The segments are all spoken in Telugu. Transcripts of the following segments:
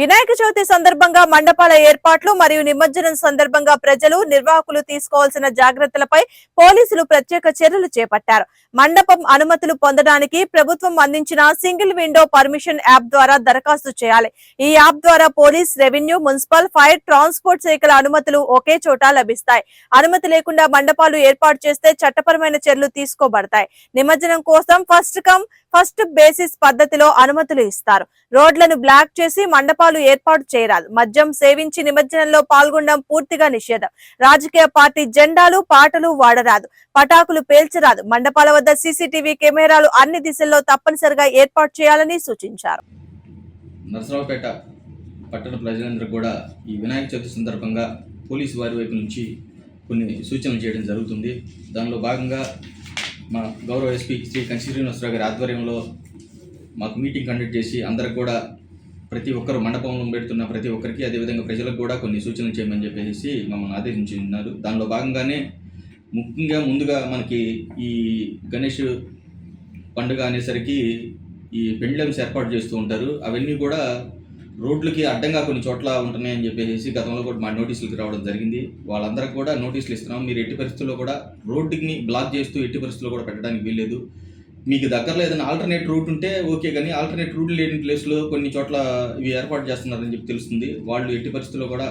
వినాయక చవితి సందర్భంగా మండపాల ఏర్పాట్లు మరియు నిమజ్జనం సందర్భంగా ప్రజలు నిర్వాహకులు తీసుకోవాల్సిన జాగ్రత్తలపై పోలీసులు ప్రత్యేక చర్యలు చేపట్టారు. మండపం అనుమతులు పొందడానికి ప్రభుత్వం అందించిన సింగిల్ విండో పర్మిషన్ యాప్ ద్వారా దరఖాస్తు చేయాలి. ఈ యాప్ ద్వారా police revenue municipal fire transport శాఖల అనుమతులు ఒకే చోట లభిస్తాయి. అనుమతి లేకుండా మండపాలు ఏర్పాటు చేస్తే చట్టపరమైన చర్యలు తీసుకోబడతాయి. నిమజ్జనం కోసం ఫస్ట్ కమ్ ఫస్ట్ బేసిస్ పద్ధతిలో అనుమతులు ఇస్తారు. రోడ్లను బ్లాక్ చేసి మండపాలు ఏర్పాటు చేయరాదు. మద్యం సేవించి నిమజ్జనంలో పాల్గొనడం పూర్తిగా నిషేధం. రాజకీయ పార్టీ జెండాలు పాటలు వాడరాదు. పటాకులు పేల్చరాదు. మండపాల వద్ద సీసీటీవీ కెమెరాలు అన్ని దిశల్లో తప్పనిసరిగా ఏర్పాటు చేయాలని సూచించారు. నరసరావుపేట పట్టణ ప్రజలందరూ కూడా ఈ వినాయక చవితి సందర్భంగా పోలీసు వారి వైపు నుంచి కొన్ని సూచనలు చేయడం జరుగుతుంది. దానిలో భాగంగా మా గౌరవ ఎస్పీ శ్రీ కంచి శ్రీనివాసరావు గారి ఆధ్వర్యంలో మాకు మీటింగ్ కండక్ట్ చేసి అందరికి కూడా ప్రతి ఒక్కరు మండపంలో పెడుతున్న ప్రతి ఒక్కరికి అదేవిధంగా ప్రజలకు కూడా కొన్ని సూచనలు చేయమని చెప్పేసి మమ్మల్ని ఆదేశించి ఉన్నారు దానిలో భాగంగానే ముఖ్యంగా ముందుగా మనకి ఈ గణేష్ పండుగ అనేసరికి ఈ పెండ్లమ్స్ ఏర్పాటు చేస్తూ ఉంటారు. అవన్నీ కూడా రోడ్లకి అడ్డంగా కొన్ని చోట్ల ఉంటున్నాయని చెప్పేసి గతంలో కూడా మా నోటీసులకు రావడం జరిగింది. వాళ్ళందరికీ కూడా నోటీసులు ఇస్తున్నాం. మీరు ఎట్టి పరిస్థితుల్లో కూడా రోడ్డుని బ్లాక్ చేస్తూ ఎట్టి పరిస్థితుల్లో కూడా పెట్టడానికి వీల్లేదు. మీకు దగ్గరలో ఏదైనా ఆల్టర్నేట్ రూట్ ఉంటే ఓకే కానీ ఆల్టర్నేట్ రూట్ లేని ప్లేస్లో కొన్ని చోట్ల ఇవి ఏర్పాటు చేస్తున్నారని చెప్పి తెలుస్తుంది. వాళ్ళు ఎట్టి పరిస్థితుల్లో కూడా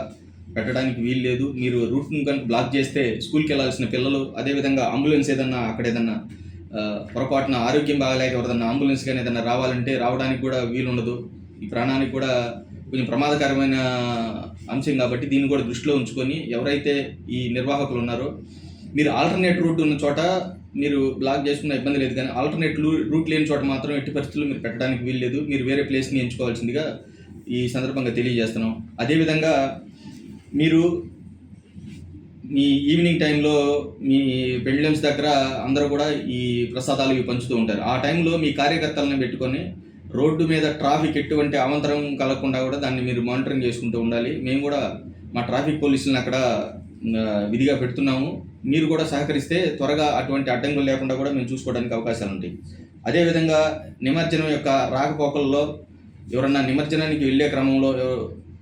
పెట్టడానికి వీలు లేదు. మీరు రూట్ను కనుక బ్లాక్ చేస్తే స్కూల్కి వెళ్ళాల్సిన పిల్లలు అదేవిధంగా అంబులెన్స్ ఏదన్నా అక్కడ ఏదన్నా పొరపాటున ఆరోగ్యం బాగాలేక ఎవరిదన్నా అంబులెన్స్ కానీ ఏదైనా రావాలంటే రావడానికి కూడా వీలు ఉండదు. ఈ ప్రాణానికి కూడా కొంచెం ప్రమాదకరమైన అంశం కాబట్టి దీన్ని కూడా దృష్టిలో ఉంచుకొని ఎవరైతే ఈ నిర్వాహకులు ఉన్నారో మీరు ఆల్టర్నేట్ రూట్ ఉన్న చోట మీరు బ్లాక్ చేసుకున్న ఇబ్బంది లేదు కానీ ఆల్టర్నేట్ రూట్ లేని చోట మాత్రం ఎట్టి పరిస్థితుల్లో మీరు పెట్టడానికి వీల్లేదు. మీరు వేరే ప్లేస్ని ఎంచుకోవాల్సిందిగా ఈ సందర్భంగా తెలియజేస్తున్నాం. అదేవిధంగా మీరు మీ ఈవినింగ్ టైంలో మీ పెండ్లమ్స్ దగ్గర అందరూ కూడా ఈ ప్రసాదాలు ఇవి పంచుతూ ఉంటారు. ఆ టైంలో మీ కార్యకర్తలను పెట్టుకొని రోడ్డు మీద ట్రాఫిక్ ఎటువంటి అవంతరం కలగకుండా కూడా దాన్ని మీరు మానిటరింగ్ చేసుకుంటూ ఉండాలి. మేము కూడా మా ట్రాఫిక్ పోలీసులను అక్కడ విధిగా పెడుతున్నాము. మీరు కూడా సహకరిస్తే త్వరగా అటువంటి అడ్డంకులు లేకుండా కూడా మేము చూసుకోవడానికి అవకాశాలు ఉంటాయి. అదేవిధంగా నిమజ్జనం యొక్క రాకపోకల్లో ఎవరన్నా నిమజ్జనానికి వెళ్ళే క్రమంలో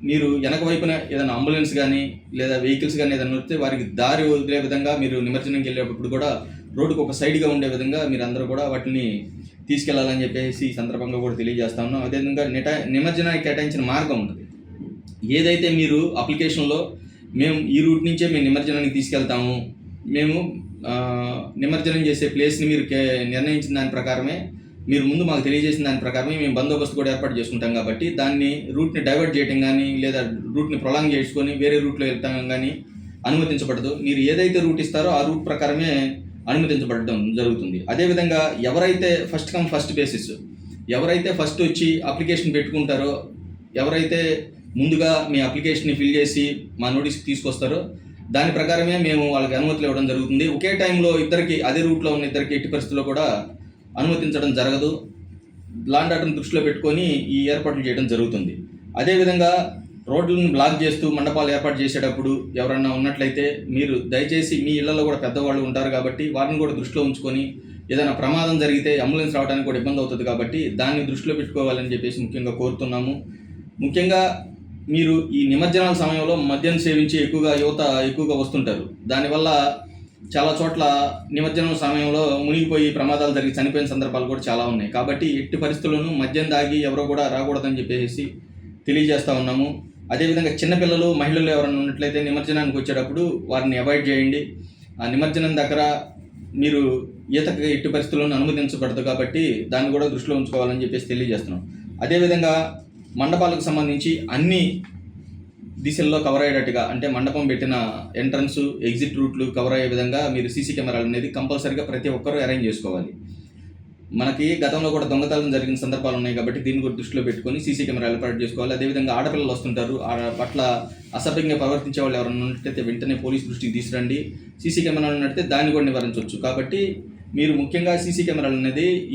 మీరు వెనక వైపున ఏదైనా అంబులెన్స్ కానీ లేదా వెహికల్స్ కానీ ఏదైనా వస్తే వారికి దారి వదిలే విధంగా మీరు నిమజ్జనంకి వెళ్ళేటప్పుడు కూడా రోడ్డుకు ఒక సైడ్గా ఉండే విధంగా మీరు అందరూ కూడా వాటిని తీసుకెళ్ళాలని చెప్పేసి ఈ సందర్భంగా కూడా తెలియజేస్తా ఉన్నాం. అదేవిధంగా నిట నిమజ్జనానికి కేటాయించిన మార్గం ఉంటుంది ఏదైతే మీరు అప్లికేషన్లో మేము ఈ రూట్ నుంచే మేము నిమజ్జనానికి తీసుకెళ్తాము మేము నిమజ్జనం చేసే ప్లేస్ని మీరు నిర్ణయించిన దాని ప్రకారమే మీరు ముందు మాకు తెలియజేసిన దాని ప్రకారమే మేము బందోబస్తు కూడా ఏర్పాటు చేసుకుంటాం కాబట్టి దాన్ని రూట్ని డైవర్ట్ చేయడం కానీ లేదా రూట్ని ప్రొలాంగ్ చేసుకొని వేరే రూట్లో వెళ్తాం కానీ అనుమతించబడదు. మీరు ఏదైతే రూట్ ఇస్తారో ఆ రూట్ ప్రకారమే అనుమతించబడడం జరుగుతుంది. అదేవిధంగా ఎవరైతే ఫస్ట్ కమ్ ఫస్ట్ బేసిస్ ఎవరైతే ఫస్ట్ వచ్చి అప్లికేషన్ పెట్టుకుంటారో ఎవరైతే ముందుగా మీ అప్లికేషన్ని ఫిల్ చేసి మా నోటీస్కి తీసుకొస్తారో దాని ప్రకారమే మేము వాళ్ళకి అనుమతులు ఇవ్వడం జరుగుతుంది. ఒకే టైంలో ఇద్దరికి అదే రూట్లో ఉన్న ఇద్దరికి ఎట్టి పరిస్థితుల్లో కూడా అనుమతించడం జరగదు. లాండ్ ఆర్డర్ని దృష్టిలో పెట్టుకొని ఈ ఏర్పాట్లు చేయడం జరుగుతుంది. అదేవిధంగా రోడ్లను బ్లాక్ చేస్తూ మండపాలు ఏర్పాటు చేసేటప్పుడు ఎవరన్నా ఉన్నట్లయితే మీరు దయచేసి మీ ఇళ్ళలో కూడా పెద్దవాళ్ళు ఉంటారు కాబట్టి వారిని కూడా దృష్టిలో ఉంచుకొని ఏదైనా ప్రమాదం జరిగితే అంబులెన్స్ రావడానికి కూడా ఇబ్బంది అవుతుంది కాబట్టి దాన్ని దృష్టిలో పెట్టుకోవాలని చెప్పేసి ముఖ్యంగా కోరుతున్నాము. ముఖ్యంగా మీరు ఈ నిమజ్జనాల సమయంలో మద్యం సేవించి ఎక్కువగా యువత ఎక్కువగా వస్తుంటారు. దానివల్ల చాలా చోట్ల నిమజ్జనం సమయంలో మునిగిపోయి ప్రమాదాలు జరిగి చనిపోయిన సందర్భాలు కూడా చాలా ఉన్నాయి. కాబట్టి ఎట్టి పరిస్థితుల్లోనూ మద్యం దాగి ఎవరో కూడా రాకూడదని చెప్పేసి తెలియజేస్తూ ఉన్నాము. అదేవిధంగా చిన్నపిల్లలు మహిళలు ఎవరైనా ఉన్నట్లయితే నిమజ్జనానికి వచ్చేటప్పుడు వారిని అవాయిడ్ చేయండి. ఆ నిమజ్జనం దగ్గర మీరు ఈతకు ఎట్టి పరిస్థితుల్లోనూ అనుమతించబడదు కాబట్టి దాన్ని కూడా దృష్టిలో ఉంచుకోవాలని చెప్పేసి తెలియజేస్తున్నాం. అదేవిధంగా మండపాలకు సంబంధించి అన్ని దిశల్లో కవర్ అయ్యేటట్టుగా అంటే మండపం పెట్టిన ఎంట్రన్స్ ఎగ్జిట్ రూట్లు కవర్ అయ్యే విధంగా మీరు సీసీ కెమెరాలు అనేది కంపల్సరీగా ప్రతి ఒక్కరూ అరేంజ్ చేసుకోవాలి. మనకి గతంలో కూడా దొంగతనం జరిగిన సందర్భాలు ఉన్నాయి కాబట్టి దీన్ని కూడా దృష్టిలో పెట్టుకొని సీసీ కెమెరాలు ఏర్పాటు చేసుకోవాలి. అదేవిధంగా ఆడపిల్లలు వస్తుంటారు ఆడ పట్ల అసభ్యంగా ప్రవర్తించే వాళ్ళు ఎవరైనా ఉన్నట్లయితే వెంటనే పోలీస్ దృష్టికి తీసుకురండి. సీసీ కెమెరాలు నడితే దాన్ని కూడా నివారించవచ్చు. కాబట్టి మీరు ముఖ్యంగా సీసీ కెమెరాలు అనేది